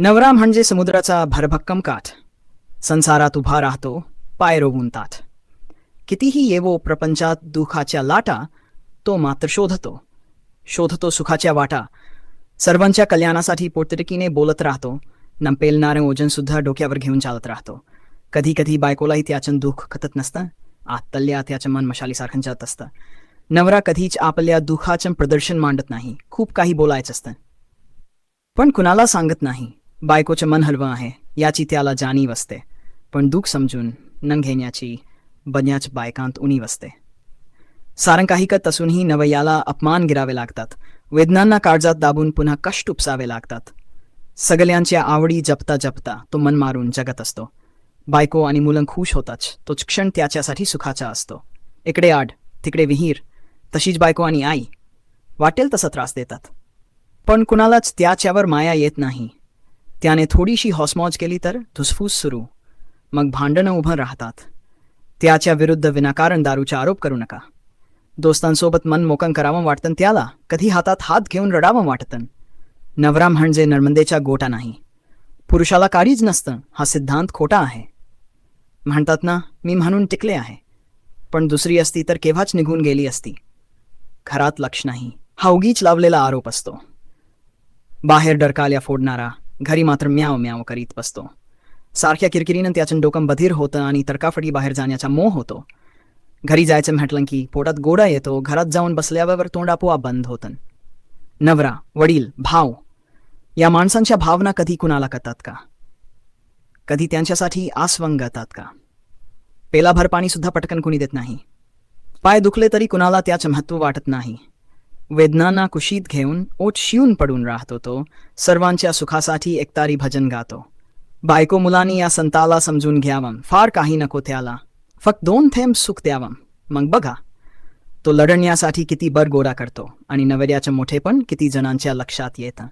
नवरा म्हणजे समुद्राचा भरभक्कम काठ. संसारात उभा राहतो पाय रोवून ताठ. कितीही येवो प्रपंचात दुखाच्या लाटा तो मात्र शोधतो. शोधतो सुखाच्या वाटा. सर्वांच्या कल्याणासाठी पोटतिकीने बोलत राहतो. नंपेलणारे ओजन सुद्धा डोक्यावर घेऊन चालत राहतो. कधी कधी बायकोलाही त्याचं दुःख खतत नसतं. आतल्या त्याच्या मन मशालीसारखं जात असतं नवरा कधीच आपल्या दुःखाचं प्रदर्शन मांडत नाही. खूप काही बोलायचं असतं. पण कुणाला सांगत नाही. बायकोचं मन हलवं आहे याची त्याला जाणीव असते. पण दुःख समजून न घेण्याची बन्याच बायकांत उणीव असते. सारं काही करत असूनही नवयाला अपमान गिरावे लागतात. वेदनांना काळजात दाबून पुन्हा कष्ट उपसावे लागतात. सगळ्यांच्या आवडी जपता जपता तो मन मारून जगत असतो. बायको आणि मुलं खुश होताच तोच क्षण त्याच्यासाठी सुखाचा असतो. इकडे आड तिकडे विहीर तशीच बायको आणि आई. वाटेल तसा त्रास देतात. पण कुणालाच त्याच्यावर माया येत नाही. त्याने थोडीशी हॉसमॉज केली तर धुसफूस सुरू. मग भांडणं उभं राहतात. त्याच्या विरुद्ध विनाकारण दारूचा आरोप करू नका. दोस्तांसोबत मन मोकं करावं वाटतं त्याला. कधी हातात हात घेऊन रडावं वाटतं नवरा म्हणजे नर्मदेचा गोटा नाही. पुरुषाला काळीच नसतं. हा सिद्धांत खोटा आहे. म्हणतात ना मी म्हणून टिकले आहे. पण दुसरी असती तर केव्हाच निघून गेली असती? घरात लक्ष नाही. हा उगीच लावलेला आरोप असतो. बाहेर डरकाल्या फोडणारा घरी मात्र म्याव म्याव करीत बसतो. सारख्या किरकिरीनं त्याचं डोकं बधीर होतं आणि तडकाफडी बाहेर जाण्याचा मोह होतो. घरी जायचं म्हटलं की पोटात गोडा येतो घरात जाऊन बसल्यावर तोंड आपोआप बंद होतं. नवरा वडील भाव या माणसांच्या भावना कधी कुणाला करतात का? कधी त्यांच्यासाठी आस्वंगतात का? पेलाभर पाणी सुद्धा पटकन कुणी देत नाही. पाय दुखले तरी कुणाला त्याचं महत्त्व वाटत नाही. वेदनांना कुशीत घेऊन ओट शिवून पडून राहतो तो. सर्वांच्या सुखासाठी एकतारी भजन गातो. बायको मुलांनी या संताला समजून घ्यावं. फार काही नको त्याला. फक्त दोन थेंब सुख द्यावं. मग बघा. तो लढण्यासाठी किती बरगोडा करतो आणि नवऱ्याचं मोठेपण किती जणांच्या लक्षात येतं.